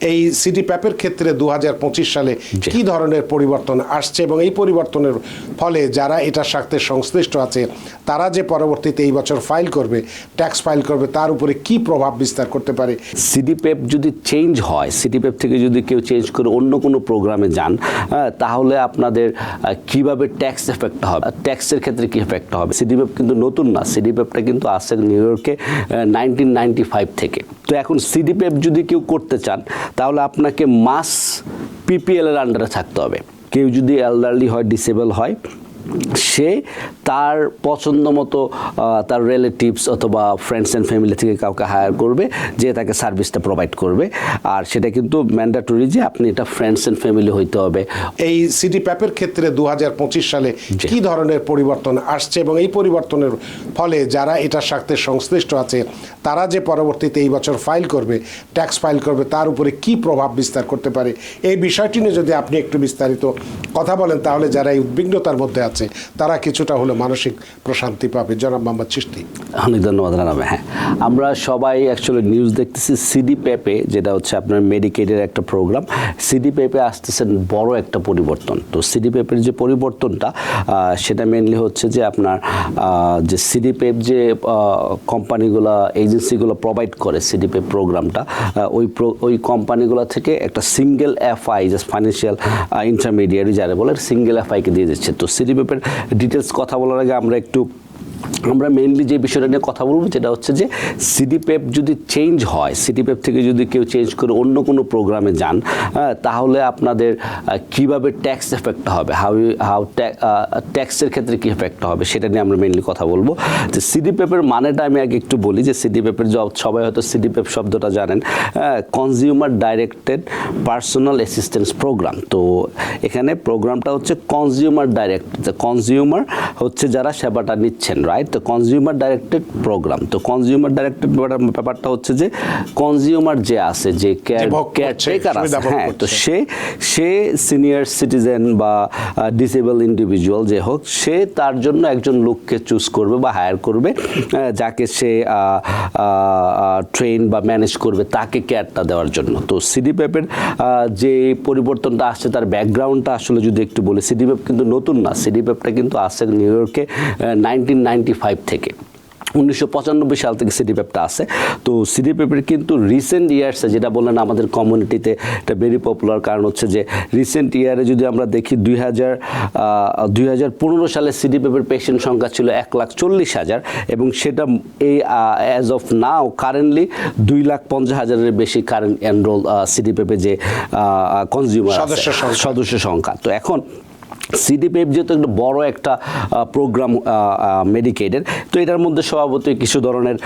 এই সিটি প্যাপের ক্ষেত্রে দু হাজার পঁচিশ সালে কি ধরনের পরিবর্তন আসছে এবং এই পরিবর্তনের ফলে যারা এটার সাথে সংশ্লিষ্ট আছে তারা যে পরবর্তীতে এই বছর ফাইল করবে ট্যাক্স ফাইল করবে তার উপরে কি প্রভাব বিস্তার করতে পারে? সিডিপেপ যদি চেঞ্জ হয় সিডিপেপ থেকে যদি কেউ চেঞ্জ করে অন্য কোনো প্রোগ্রামে যান হ্যাঁ, তাহলে আপনাদের কীভাবে ট্যাক্স এফেক্ট হবে? ট্যাক্সের ক্ষেত্রে কি এফেক্ট হবে? সিডিপেপ কিন্তু নতুন না। সিডিপেপটা কিন্তু আসছে নিউ ইয়র্কে নাইনটিন নাইনটি ফাইভ থেকে। তো এখন সিডিপেপ যদি কেউ করতে চান তাহলে আপনাকে মাস পিপিএল এর আন্ডারে থাকতে হবে। কেউ যদি এলডারলি হয় ডিসেবল হয় সে তার পছন্দ মতো তার রিলেটিভস অথবা ফ্রেন্ডস অ্যান্ড ফ্যামিলি থেকে কাউকে হায়ার করবে যে তাকে সার্ভিসটা প্রোভাইড করবে। আর সেটা কিন্তু ম্যান্ডাটরি যে আপনি এটা ফ্রেন্ডস অ্যান্ড ফ্যামিলি হইতে হবে। এই সিটি প্যাপের ক্ষেত্রে দু হাজার পঁচিশ সালে। কি ধরনের পরিবর্তন আসছে এবং এই পরিবর্তনের ফলে যারা এটার সাথে সংশ্লিষ্ট আছে তারা যে পরবর্তীতে এই বছর ফাইল করবে ট্যাক্স ফাইল করবে তার উপরে কি প্রভাব বিস্তার করতে পারে? এই বিষয়টি নিয়ে যদি আপনি একটু বিস্তারিত কথা বলেন তাহলে যারা এই উদ্বিগ্নতার মধ্যে আছে তারা কিছুটা হলে মানসিক প্রশান্তি পাবে। জনাব মোহাম্মদ চিস্তি অনেক ধন্যবাদ রানাবে হ্যাঁ। আমরা সবাই অ্যাকচুয়ালি নিউজ দেখতেছি সিডি পেপে, যেটা হচ্ছে আপনার মেডিকেটের একটা প্রোগ্রাম সিডি পেপে আসতেছেন বড় একটা পরিবর্তন। তো সিডি পেপের যে পরিবর্তনটা সেটা মেনলি হচ্ছে যে আপনার যে সিডি পেপ যে কোম্পানিগুলো এজেন্সিগুলো প্রোভাইড করে সিডি পেপ প্রোগ্রামটা ওই ওই কোম্পানিগুলো থেকে একটা single FI just financial intermediary যারা বলে সিঙ্গেল এফআইকে দিয়ে দিচ্ছে। তো সিডি পেপের ডিটেলস কথা বলার আগে আমরা একটু আমরা মেইনলি যে বিষয়টা নিয়ে কথা বলব যেটা হচ্ছে যে সিডিপেপ যদি চেঞ্জ হয় সিডিপেপ থেকে যদি কেউ চেঞ্জ করে অন্য কোনো প্রোগ্রামে যান হ্যাঁ, তাহলে আপনাদের কীভাবে ট্যাক্স এফেক্ট হবে? হাউ হাউ ট্যাক্সের ক্ষেত্রে কী এফেক্ট হবে? সেটা নিয়ে আমরা মেইনলি কথা বলব। যে সিডিপেপের মানেটা আমি আগে একটু বলি যে সিডিপেপের জব সবাই হয়তো সিডিপেপ শব্দটা জানেন consumer directed personal assistance program তো এখানে প্রোগ্রামটা হচ্ছে কনজিউমার ডাইরেক্ট কনজিউমার হচ্ছে যারা সেবাটা নিচ্ছেন। রাইট তো কনজিউমার ডাইরেক্টেড প্রোগ্রাম তো কনজিউমার ডাইরেক্টেড ব্যাপারটা হচ্ছে যে কনজিউমার যে আছে যে কেয়ার ভোগ কেয়ার করছে, টেকার আছে হ্যাঁ তো সে সে সিনিয়র সিটিজেন বা ডিসেবল ইন্ডিভিজুয়াল যে হোক সে তার জন্য একজন লোককে চুজ করবে বা হায়ার করবে যাকে সে ট্রেন বা ম্যানেজ করবে তাকে কেয়ারটা দেওয়ার জন্য। তো সিডিপ্যাপের যে পরিবর্তনটা আসছে তার ব্যাকগ্রাউন্ডটা আসলে যদি একটু বলি সিডিপ্যাপ কিন্তু নতুন না। সিডিপ্যাপটা কিন্তু আসছে নিউ ইয়র্কে নাইনটিন নাইনটি ফাইভ থেকে। উনিশশো পঁচানব্বই সাল থেকে সিডি পেপটা আছে। তো সিডি পেপের কিন্তু রিসেন্ট ইয়ার্সে যেটা বললেন আমাদের কমিউনিটিতে এটা ভেরি পপুলার কারণ হচ্ছে যে রিসেন্ট ইয়ারে যদি আমরা দেখি দুই হাজার দুই হাজার পনেরো সালে সিডি পেপের পেশেন্ট সংখ্যা ছিল এক লাখ চল্লিশ হাজার এবং সেটা এই অ্যাজ অফ নাও কারেন্টলি দুই লাখ পঞ্চাশ হাজারের বেশি কারেন্ট এনরোল সিডি পেপে যে কনজিউমার সদস্য সংখ্যা। তো এখন সিডিপিএফ যেহেতু একটা বড় একটা প্রোগ্রাম মেডিকেটের তো এটার মধ্যে স্বভাবতই কিছু ধরনের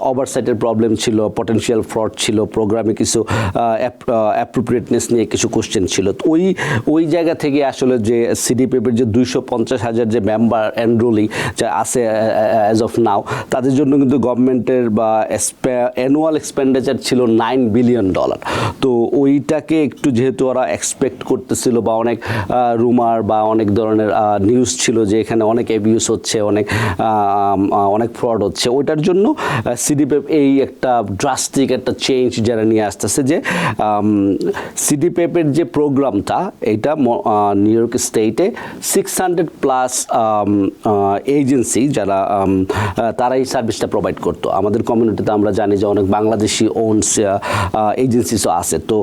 ওভারসাইটের প্রবলেম ছিল পটেনশিয়াল ফ্রড ছিল প্রোগ্রামে কিছু অ্যাপ্রোপ্রিয়েটনেস নিয়ে কিছু কোশ্চেন ছিল। তো ওই ওই জায়গা থেকে আসলে যে সিডিপিএফের যে দুইশো পঞ্চাশ হাজার যে মেম্বার এনরোলি যা আছে অ্যাজ অফ নাও তাদের জন্য কিন্তু গভর্নমেন্টের বা অ্যানুয়াল এক্সপেন্ডিচার ছিল নাইন বিলিয়ন ডলার তো ওইটাকে একটু যেহেতু ওরা এক্সপেক্ট করতেছিল বা অনেক রুমার বা অনেক ধরনের নিউজ ছিল যে এখানে অনেক অ্যাবিউস হচ্ছে, অনেক অনেক ফ্রড হচ্ছে। ওইটার জন্য সিডিপেপ এই একটা ড্রাস্টিক একটা চেঞ্জ যারা নিয়ে আসতেছে যে সিডিপেপের যে প্রোগ্রামটা এটা নিউ ইয়র্ক স্টেটে সিক্স হান্ড্রেড প্লাস এজেন্সি যারা তারা এই সার্ভিসটা প্রোভাইড করতো। আমাদের কমিউনিটিতে আমরা জানি যে অনেক বাংলাদেশি ওনস এজেন্সিসও আছে। তো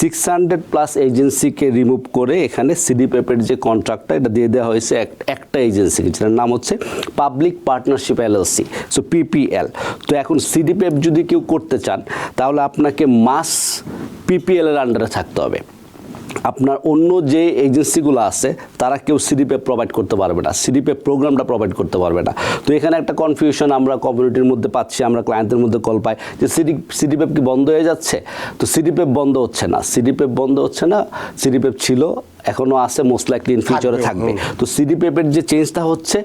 সিক্স হান্ড্রেড প্লাস এজেন্সিকে রিমুভ করে এখানে সিডিপেপের যে কন্ট্রাক্টটা এটা দিয়ে দেওয়া হয়েছে এক- একটা এজেন্সিকে যেটার নাম হচ্ছে public partnership LLC so PPL তো এখন সিডিপেপ যদি কেউ করতে চান, তাহলে আপনাকে মাস পিপিএল এর আন্ডারে থাকতে হবে। আপনার অন্য যে এজেন্সিগুলো আছে, তারা কেউ সিডিপে প্রোভাইড করতে পারবে না সিডিপে প্রোগ্রামটা প্রোভাইড করতে পারবে না। তো এখানে একটা কনফিউশন আমরা কমিউনিটির মধ্যে পাচ্ছি, আমরা ক্লায়েন্টের মধ্যে কল পাই যে সিডি সিডিপেপ কি বন্ধ হয়ে যাচ্ছে? তো সিডিপেপ বন্ধ হচ্ছে না সিডিপেপ বন্ধ হচ্ছে না সিডিপেপ ছিল এখনও আছে মোস্ট লাইকলি ইন ফিউচারে থাকবে, থাকবে তো সিডি পেপের যে চেঞ্জটা হচ্ছে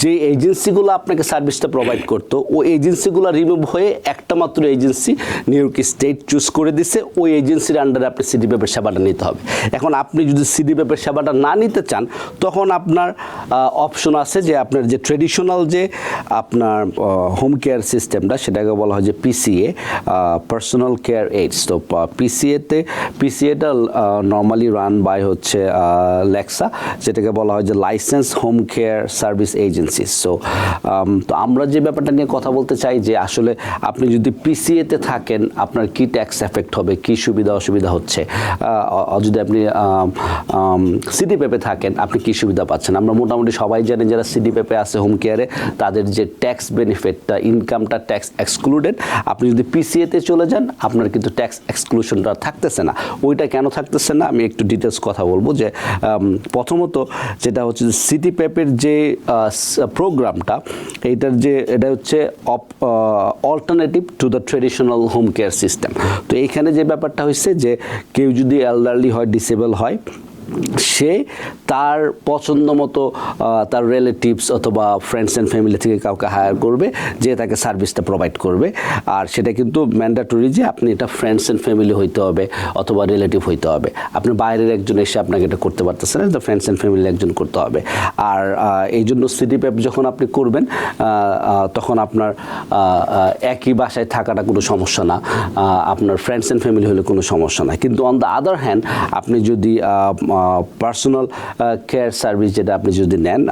যে এজেন্সিগুলো আপনাকে সার্ভিসটা প্রোভাইড করতো ওই এজেন্সিগুলো রিমুভ হয়ে একটা মাত্র agency New York state choose করে দিছে ওই এজেন্সির আন্ডারে আপনি সিডি পেপের সেবাটা নিতে হবে। এখন আপনি যদি সিডি পেপের সেবাটা না নিতে চান তখন আপনার অপশন আছে যে আপনার যে ট্রেডিশনাল যে আপনার হোম কেয়ার সিস্টেমটা সেটাকে বলা হয় যে পিসিএ পার্সোনাল কেয়ার এইডস তো পিসিএতে পিসিএটা নর্মালি রান বাই হচ্ছে লেক্সা যেটাকে বলা হয় যে license home care service agency so তো আমরা যে ব্যাপারটা নিয়ে কথা বলতে চাই যে আসলে আপনি যদি পিসিএতে থাকেন, আপনার কি ট্যাক্স এফেক্ট হবে, কি সুবিধা অসুবিধা হচ্ছে? যদি আপনি সিডি পেপে থাকেন, আপনি কি সুবিধা পাচ্ছেন? আমরা মোটামুটি সবাই জানি যারা সিডি পেপে আছে হোম কেয়ারে তাদের যে ট্যাক্স বেনিফিটটা ইনকামটা ট্যাক্স এক্সক্লুডেড আপনি যদি পিসিএতে চলে যান, আপনার কিন্তু ট্যাক্স এক্সক্লুশনটা থাকতেছে না। ওইটা কেন থাকতেছে না? আমি একটু ডিটেলস কথা বলব। যে প্রথমত যেটা হচ্ছে সিটি প্যাপের যে প্রোগ্রামটা, এইটার যে, এটা হচ্ছে alternative to the traditional home care system তো এইখানে যে ব্যাপারটা হয়েছে যে, কেউ যদি এলডারলি হয় ডিসেবল হয় সে তার পছন্দ মতো তার রিলেটিভস অথবা ফ্রেন্ডস অ্যান্ড ফ্যামিলি থেকে কাউকে হায়ার করবে, যে তাকে সার্ভিসটা প্রোভাইড করবে। আর সেটা কিন্তু ম্যান্ডাটরি যে আপনি এটা ফ্রেন্ডস অ্যান্ড ফ্যামিলি হইতে হবে অথবা রিলেটিভ হইতে হবে। আপনি বাইরের একজন এসে আপনাকে এটা করতে পারতেছেন না ফ্রেন্ডস অ্যান্ড ফ্যামিলি একজন করতে হবে। আর এই জন্য সিডি প্যাপ যখন আপনি করবেন তখন আপনার একই বাসায় থাকাটা কোনো সমস্যা না। আপনার ফ্রেন্ডস অ্যান্ড ফ্যামিলি হলে কোনো সমস্যা না। কিন্তু অন দ্য আদার হ্যান্ড আপনি যদি পার্সোনাল কেয়ার সার্ভিস যেটা আপনি যদি নেন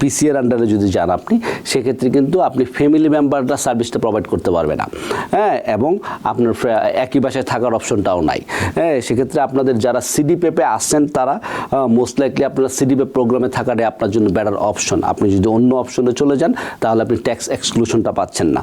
পিসিএর আন্ডারে যদি যান আপনি, সেক্ষেত্রে কিন্তু আপনি ফ্যামিলি মেম্বাররা সার্ভিসটা প্রোভাইড করতে পারবে না। হ্যাঁ এবং আপনার একই বাসায় থাকার অপশনটাও নাই। হ্যাঁ সেক্ষেত্রে আপনাদের যারা সিডি পেপে আসছেন তারা মোস্ট লাইকলি আপনারা সিডি পেপ প্রোগ্রামে থাকাটাই আপনার জন্য বেটার অপশন আপনি যদি অন্য অপশনে চলে যান, তাহলে আপনি ট্যাক্স এক্সক্লুশনটা পাচ্ছেন না।